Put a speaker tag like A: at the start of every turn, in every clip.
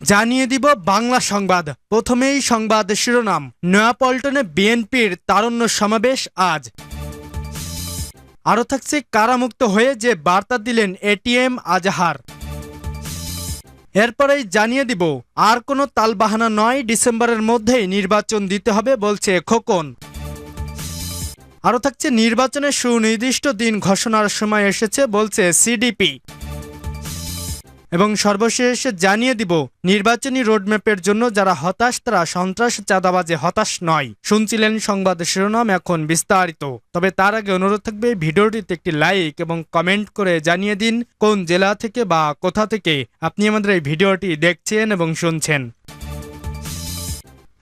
A: জানিয়ে দিব বাংলা সংবাদ। প্রথমেই সংবাদ শিরোনাম। নয়াপল্টনে বিএনপির তারণ্য সমাবেশ আজ। আরও থাকছে কারামুক্ত হয়ে যে বার্তা দিলেন এটিএম আজহার। এরপরেই জানিয়ে দিব, আর কোনো তালবাহানা নয়, ডিসেম্বরের মধ্যেই নির্বাচন দিতে হবে বলছে খোকন। আরও থাকছে নির্বাচনের সুনির্দিষ্ট দিন ঘোষণার সময় এসেছে বলছে সিডিপি। এবং সর্বশেষ জানিয়ে দিব, নির্বাচনী রোডম্যাপের জন্য যারা হতাশ, তারা সন্ত্রাস, চাঁদাবাজে হতাশ নয়। শুনছিলেন সংবাদ শিরোনাম এখন বিস্তারিত। তবে তার আগে অনুরোধ থাকবে, ভিডিওটিতে একটি লাইক এবং কমেন্ট করে জানিয়ে দিন, কোন জেলা থেকে বা কোথা থেকে আপনি আমাদের এই ভিডিওটি দেখছেন এবং শুনছেন।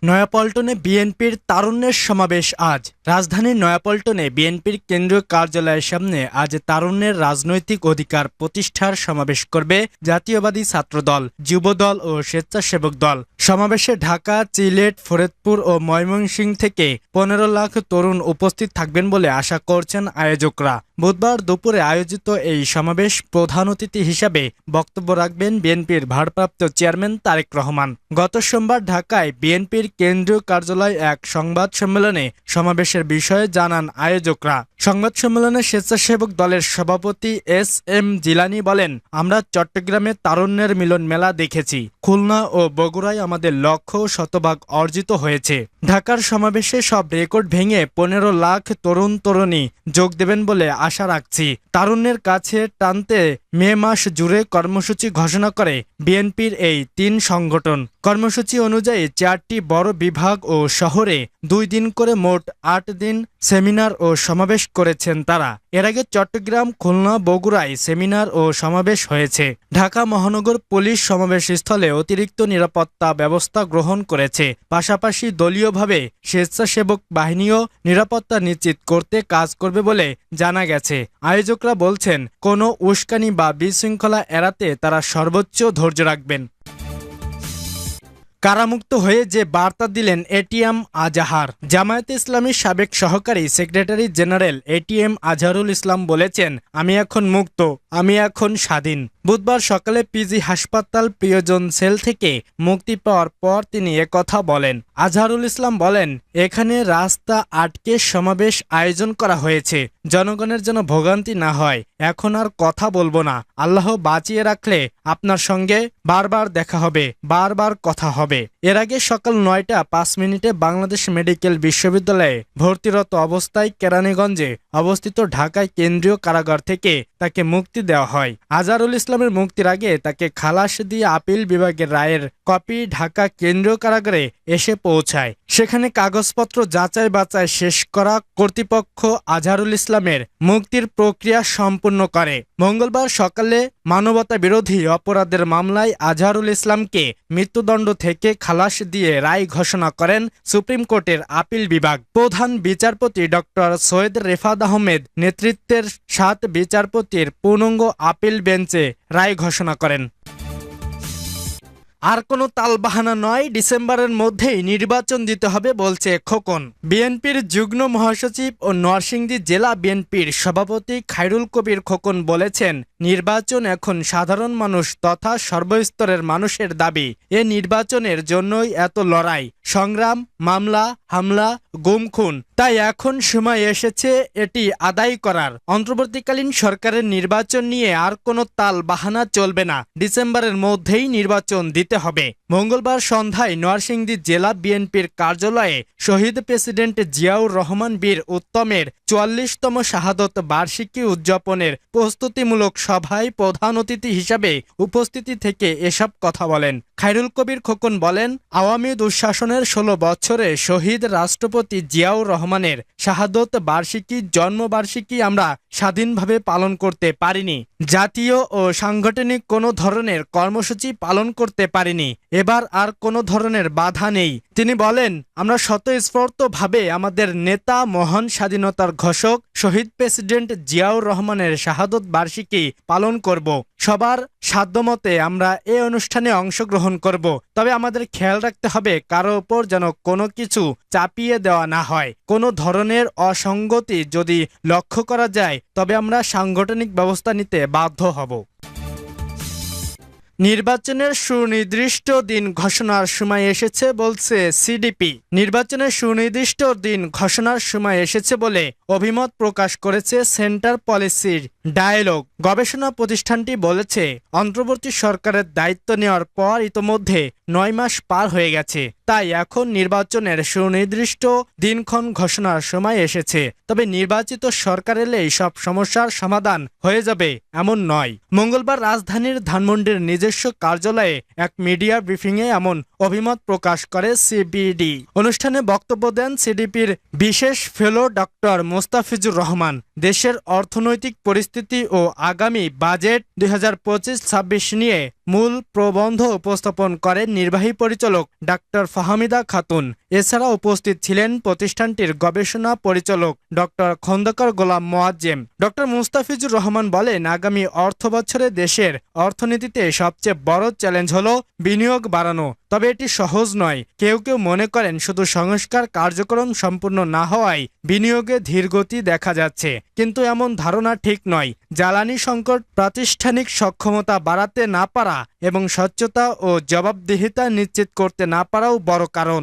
A: নয়াপল্টনে বিএনপির তারুণ্যের সমাবেশ আজ। রাজধানীর নয়াপল্টনে বিএনপির কেন্দ্রীয় কার্যালয়ের সামনে আজ তারুণ্যের রাজনৈতিক অধিকার প্রতিষ্ঠার সমাবেশ করবে জাতীয়বাদী ছাত্রদল, যুবদল ও স্বেচ্ছাসেবক দল। সমাবেশে ঢাকা চিলেট ফরিদপুর ও ময়মনসিংহ থেকে পনেরো লাখ তরুণ উপস্থিত থাকবেন বলে আশা করছেন আয়োজকরা। বুধবার দুপুরে আয়োজিত এই সমাবেশ প্রধান অতিথি হিসাবে বক্তব্য রাখবেন বিএনপির ভারপ্রাপ্ত চেয়ারম্যান তারেক রহমান। গত সোমবার ঢাকায় বিএনপির কেন্দ্রীয় কার্যালয় এক সংবাদ সম্মেলনে সমাবেশের বিষয়ে জানান আয়োজকরা। সংবাদ সম্মেলনে স্বেচ্ছাসেবক দলের সভাপতি এস এম জিলানি বলেন, আমরা চট্টগ্রামে তারুণ্যের মিলন মেলা দেখেছি। খুলনা ও বগুড়ায় আমাদের লক্ষ্য শতভাগ অর্জিত হয়েছে। ঢাকার সমাবেশে সব রেকর্ড ভেঙে পনেরো লাখ তরুণ তরুণী যোগ দেবেন বলে আশা রাখছি। তারুণ্যের কাছে টানতে মে মাস জুড়ে কর্মসূচি ঘোষণা করে বিএনপির এই তিন সংগঠন। কর্মসূচি অনুযায়ী চারটি বড় বিভাগ ও শহরে দুই দিন করে মোট আট দিন সেমিনার ও সমাবেশ করেছেন তারা। এর আগে চট্টগ্রাম, খুলনা, বগুড়ায় সেমিনার ও সমাবেশ হয়েছে। ঢাকা মহানগর পুলিশ সমাবেশ স্থলে অতিরিক্ত নিরাপত্তা ব্যবস্থা গ্রহণ করেছে। পাশাপাশি দলীয়ভাবে স্বেচ্ছাসেবক বাহিনীও নিরাপত্তা নিশ্চিত করতে কাজ করবে বলে জানা গেছে। আয়োজকরা বলছেন, কোনো উস্কানি বা বিশৃঙ্খলা এড়াতে তারা সর্বোচ্চ ধৈর্য রাখবেন। কারামুক্ত হয়ে যে বার্তা দিলেন এটিএম আজাহার। জামায়াতে ইসলামীর সাবেক সহকারী secretary general ATM Azharul Islam বলেছেন, আমি এখন মুক্ত, আমি এখন স্বাধীন। বুধবার সকালে পিজি হাসপাতাল প্রিয়জন সেল থেকে মুক্তি পাওয়ার পর তিনি কথা বলেন। আজহারুল ইসলাম বলেন, এখানে রাস্তা আটকে সমাবেশ আয়োজন করা হয়েছে। জনগণের যেন ভোগান্তি না হয়, এখন আর কথা বলব না। আল্লাহ বাঁচিয়ে রাখলে আপনার সঙ্গে বারবার দেখা হবে, বারবার কথা হবে। এর আগে সকাল নয়টা পাঁচ মিনিটে বাংলাদেশ মেডিকেল বিশ্ববিদ্যালয়ে ভর্তিরত অবস্থায় কেরানীগঞ্জে অবস্থিত ঢাকায় কেন্দ্রীয় কারাগার থেকে তাকে মুক্তি দেওয়া হয়। আজারুল ইসলামের মুক্তির আগে তাকে খালাস দিয়ে আপিল বিভাগের রায়ের কপি ঢাকা কেন্দ্রীয় কারাগারে এসে পৌঁছায়। সেখানে কাগজপত্র যাচাই বাচাই শেষ করা কর্তৃপক্ষ আজারুল ইসলামের মুক্তির প্রক্রিয়া সম্পূর্ণ করে। মঙ্গলবার সকালে মানবতা বিরোধী অপরাধের মামলায় আজহারুল ইসলামকে মৃত্যুদণ্ড থেকে খালাস দিয়ে রায় ঘোষণা করেন সুপ্রিম কোর্টের আপিল বিভাগ। প্রধান বিচারপতি ডক্টর সৈয়দ রেফাদ আহমেদ নেতৃত্বের সাত বিচারপতির পূর্ণাঙ্গ আপিল বেঞ্চে রায় ঘোষণা করেন। আর কোনো তালবাহানা নয়, ডিসেম্বরের মধ্যেই নির্বাচন দিতে হবে, বলছে খোকন। বিএনপির যুগ্ম মহাসচিব ও নরসিংদী জেলা বিএনপির সভাপতি খায়রুল কবির খোকন বলেছেন, নির্বাচন এখন সাধারণ মানুষ তথা সর্বস্তরের মানুষের দাবি। এ নির্বাচনের জন্যই এত লড়াই। সংগ্রাম, মামলা, হামলা গুম খুন তাই এখন সময় এসেছে এটি আদায় করার। অন্তর্বর্তীকালীন সরকারের নির্বাচন নিয়ে আর কোনো তাল বাহানা চলবে না। ডিসেম্বরের মধ্যেই নির্বাচন দিতে হবে। মঙ্গলবার সন্ধ্যায় নরসিংদী জেলা বিএনপির কার্যালয়ে শহীদ প্রেসিডেন্ট জিয়াউর রহমান বীর উত্তমের চুয়াল্লিশতম শাহাদত বার্ষিকী উদযাপনের প্রস্তুতিমূলক সভায় প্রধান অতিথি হিসাবে উপস্থিতি থেকে এসব কথা বলেন। খায়রুল কবির খোকন বলেন, আওয়ামী দুঃশাসনের ষোলো বছরে শহীদ রাষ্ট্রপতি জিয়াউর রহমানের শাহাদত বার্ষিকী জন্মবার্ষিকী আমরা স্বাধীনভাবে পালন করতে পারিনি। জাতীয় ও সাংগঠনিক কোনো ধরনের কর্মসূচি পালন করতে পারিনি। এবার আর কোনো ধরনের বাধা নেই। তিনি বলেন, আমরা স্বতঃস্ফূর্তভাবে আমাদের নেতা মহান স্বাধীনতার ঘোষক শহীদ প্রেসিডেন্ট জিয়াউর রহমানের শাহাদত বার্ষিকী পালন করব। সবার সাধ্যমতে আমরা এ অনুষ্ঠানে অংশগ্রহণ করব। তবে আমাদের খেয়াল রাখতে হবে, কারও ওপর যেন কোনো কিছু চাপিয়ে দেওয়া না হয়। কোনো ধরনের অসঙ্গতি যদি লক্ষ্য করা যায়, তবে আমরা সাংগঠনিক ব্যবস্থা নিতে বাধ্য হব। নির্বাচনের সুনির্দিষ্ট দিন ঘোষণার সময় এসেছে বলছে সিডিপি। নির্বাচনের সুনির্দিষ্ট দিন ঘোষণার সময় এসেছে বলে অভিমত প্রকাশ করেছে সেন্টার পলিসির ডায়ালগ। গবেষণা প্রতিষ্ঠানটি বলেছে, অন্তর্বর্তী সরকারের দায়িত্ব নেওয়ার পর ইতোমধ্যে নয় মাস পার হয়ে গেছে। তাই এখন নির্বাচনের সুনির্দিষ্ট দিনক্ষণ ঘোষণার সময় এসেছে। তবে নির্বাচিত সরকার এলেই সব সমস্যার সমাধান হয়ে যাবে এমন নয়। মঙ্গলবার রাজধানীর ধানমন্ডির নিজস্ব কার্যালয়ে এক মিডিয়া ব্রিফিংয়ে এমন অভিমত প্রকাশ করে সিবিডি। অনুষ্ঠানে বক্তব্য দেন সিডিপির বিশেষ ফেলো ডক্টর মোস্তাফিজুর রহমান। দেশের অর্থনৈতিক পরিস্থিতি ও আগামী বাজেট দুই হাজার নিয়ে মূল প্রবন্ধ উপস্থাপন করেন নির্বাহী পরিচালক ডাক্তার ফাহামিদা খাতুন। এছাড়া উপস্থিত ছিলেন প্রতিষ্ঠানটির গবেষণা পরিচালক ডক্টর খন্দকার গোলাম মোয়াজ্জেম। ডক্টর মুস্তাফিজুর রহমান বলেন, আগামী অর্থ বছরে দেশের অর্থনীতিতে সবচেয়ে বড় চ্যালেঞ্জ হল বিনিয়োগ বাড়ানো। তবে এটি সহজ নয়। কেউ কেউ মনে করেন শুধু সংস্কার কার্যক্রম সম্পূর্ণ না হওয়ায় বিনিয়োগে ধীরগতি দেখা যাচ্ছে। কিন্তু এমন ধারণা ঠিক নয়। জ্বালানি সংকট প্রাতিষ্ঠানিক সক্ষমতা বাড়াতে না পারা এবং স্বচ্ছতা ও জবাবদিহিতা নিশ্চিত করতে না পারাও বড় কারণ।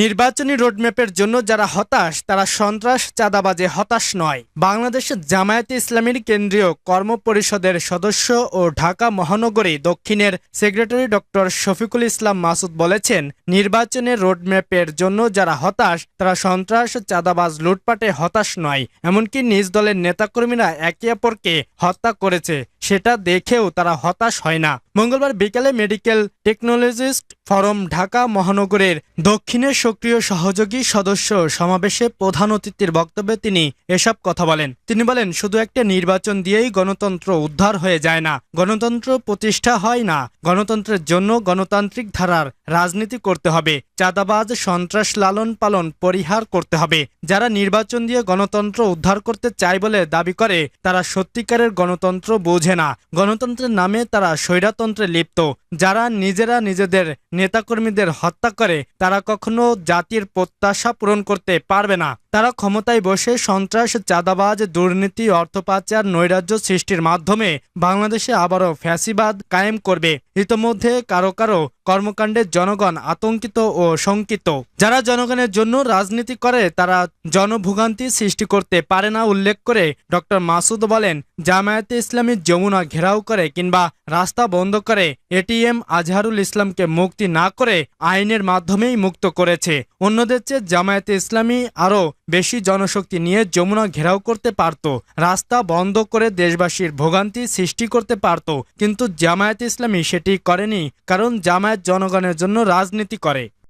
A: নির্বাচনী রোডম্যাপের জন্য যারা হতাশ, তারা সন্ত্রাস, চাঁদাবাজে, হতাশ নয়। বাংলাদেশের জামায়াতে ইসলামীর কেন্দ্রীয় কর্মপরিষদের সদস্য ও ঢাকা মহানগরী দক্ষিণের সেক্রেটারি ডক্টর শফিকুল ইসলাম মাসুদ বলেছেন নির্বাচনের রোডম্যাপের জন্য যারা হতাশ, তারা সন্ত্রাস, চাঁদাবাজ, লুটপাটে হতাশ নয়। এমনকি নিজ দলের নেতাকর্মীরা একে অপরকে হত্যা করেছে। সেটা দেখেও তারা হতাশ হয় না। মঙ্গলবার বিকেলে মেডিকেল টেকনোলজিস্ট ফরম ঢাকা মহানগরের দক্ষিণের সক্রিয় সহযোগী সদস্য সমাবেশে প্রধান অতিথির বক্তব্যে তিনি এসব কথা বলেন। তিনি বলেন, শুধু একটা নির্বাচন দিয়েই গণতন্ত্র উদ্ধার হয়ে যায় না। গণতন্ত্র প্রতিষ্ঠা হয় না। গণতন্ত্রের জন্য গণতান্ত্রিক ধারার রাজনীতি করতে হবে। চাঁদাবাজ, সন্ত্রাস লালন পালন পরিহার করতে হবে। যারা নির্বাচন দিয়ে গণতন্ত্র উদ্ধার করতে চায় বলে দাবি করে, তারা সত্যিকারের গণতন্ত্র বোঝে না। গণতন্ত্রের নামে তারা স্বৈরাতন্ত্রে লিপ্ত। যারা নিজেরা নিজেদের নেতাকর্মীদের হত্যা করে, তারা কখনো জাতির প্রত্যাশা পূরণ করতে পারবে না। তারা ক্ষমতায় বসে সন্ত্রাস, চাঁদাবাজ, দুর্নীতি অর্থ পাচার নৈরাজ্য সৃষ্টির মাধ্যমে বাংলাদেশে আবারও ফ্যাসিবাদ কায়েম করবে। ইতোমধ্যে কারও কারও কর্মকাণ্ডে জনগণ আতঙ্কিত ও শঙ্কিত। যারা জনগণের জন্য রাজনীতি করে, তারা জনভোগান্তি সৃষ্টি করতে পারে না উল্লেখ করে ডক্টর মাসুদ বলেন, জামায়াতে ইসলামী যমুনা ঘেরাও করে কিংবা রাস্তা বন্ধ করে এটিএম আজহারুল ইসলামকে মুক্তি না করে আইনের মাধ্যমেই মুক্ত করেছে। অন্যদের চেয়ে জামায়াতে ইসলামী আরও বেশি জনশক্তি নিয়ে যমুনা ঘেরাও করতে পারত। রাস্তা বন্ধ করে দেশবাসীর ভোগান্তি সৃষ্টি করতে পারত। কিন্তু জামায়াত ইসলামী সেটি করেনি, কারণ জামায়াত জনগণের জন্য রাজনীতি করে।